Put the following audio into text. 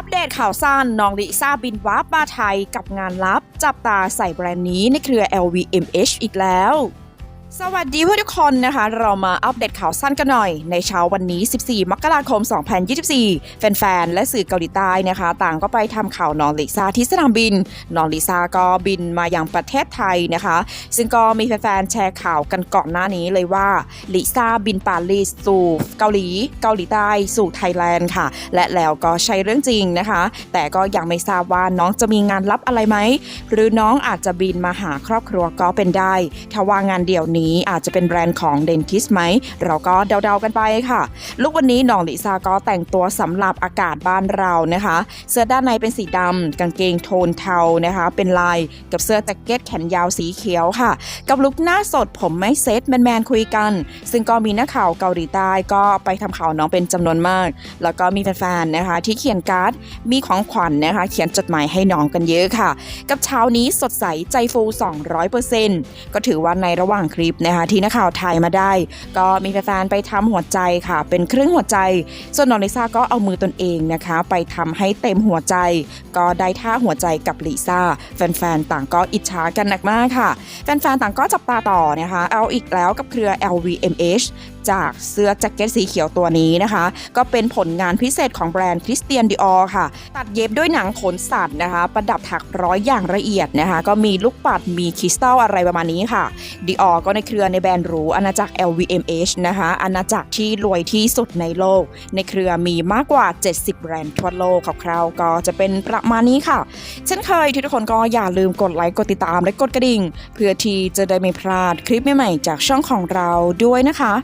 อัปเดตข่าวสั้นน้องลิซ่าบินวาร์ปมาไทยกับงานลับ จับตาใส่แบรนด์นี้ในเครือ LVMH อีกแล้ว สวัสดีทุกคนนะคะ เรามาอัปเดตข่าวสั้นกันหน่อย ในเช้าวันนี้ 14 มกราคม 2024 แฟนๆ และสื่อเกาหลีใต้นะคะ ต่างก็ไปทำข่าวน้องลิซ่าที่สนามบินน้องลิซ่าก็บินมายังประเทศไทยนะคะ ซึ่งก็มีแฟนๆ แชร์ข่าวกันก่อนหน้านี้เลยว่าลิซ่าบินปารีสสู่เกาหลี เกาหลีใต้สู่ไทยแลนด์ค่ะ และแล้วก็ใช่เรื่องจริงนะคะ แต่ก็ยังไม่ทราบว่าน้องจะมีงานลับอะไรไหม หรือน้องอาจจะบินมาหาครอบครัวก็เป็นได้ถ้าว่างานเดี่ยวนี้อาจจะเป็นแบรนด์ของเดนทิสไหม เราก็เดาๆกันไปค่ะ ลุกวันนี้น้องลิซาก็แต่งตัวสำหรับอากาศบ้านเรานะคะ เสื้อด้านในเป็นสีดำกางเกงโทนเทานะคะ เป็นลายกับเสื้อแจ็คเก็ตแขนยาวสีเขียวค่ะ กับลุกหน้าสดผมไม่เซ็ตแมนๆคุยกัน ซึ่งก็มีนักข่าวเกาหลีใต้ก็ไปทำข่าวน้องเป็นจำนวนมาก แล้วก็มีแฟนๆนะคะ ที่เขียนการ์ดมีของขวัญนะคะ เขียนจดหมายให้น้องกันเยอะค่ะ กับเช้านี้สดใสใจฟู 200%ก็ถือว่าในระหว่างคลิปนะคะที่นักข่าวถ่ายมาได้ ก็มีแฟนๆไปทำหัวใจค่ะ เป็นเครื่องหัวใจ ส่วนน้องลิซ่าก็เอามือตนเองนะคะ ไปทำให้เต็มหัวใจ ก็ได้ท่าหัวใจกับลิซ่าแฟนๆต่างก็อิจฉากันหนักมากค่ะแฟนๆต่างก็จับตาต่อนะคะ เอาอีกแล้วกับเครือ LVMH จากเสื้อแจ็คเก็ตสีเขียวตัวนี้นะคะ ก็เป็นผลงานพิเศษของแบรนด์คริสเตียนดิออค่ะ ตัดเย็บด้วยหนังขนสัตว์นะคะ ประดับถักร้อยอย่างละเอียดนะคะ ก็มีลูกปัดมีคริสตัลอะไรประมาณนี้ค่ะดิออก็ในเครือในแบรนด์หรูอาณาจักร LVMH นะคะอาณาจักรที่รวยที่สุดในโลก ในเครือมีมากกว่า 70 แบรนด์ทั่วโลกคร่าวๆก็จะเป็นประมาณนี้ค่ะ เช่นเคยทุกคนก็อย่าลืมกดไลค์กดติดตามและกดกระดิ่ง เพื่อที่จะได้ไม่พลาดคลิปใหม่ๆจากช่องของเราด้วยนะคะ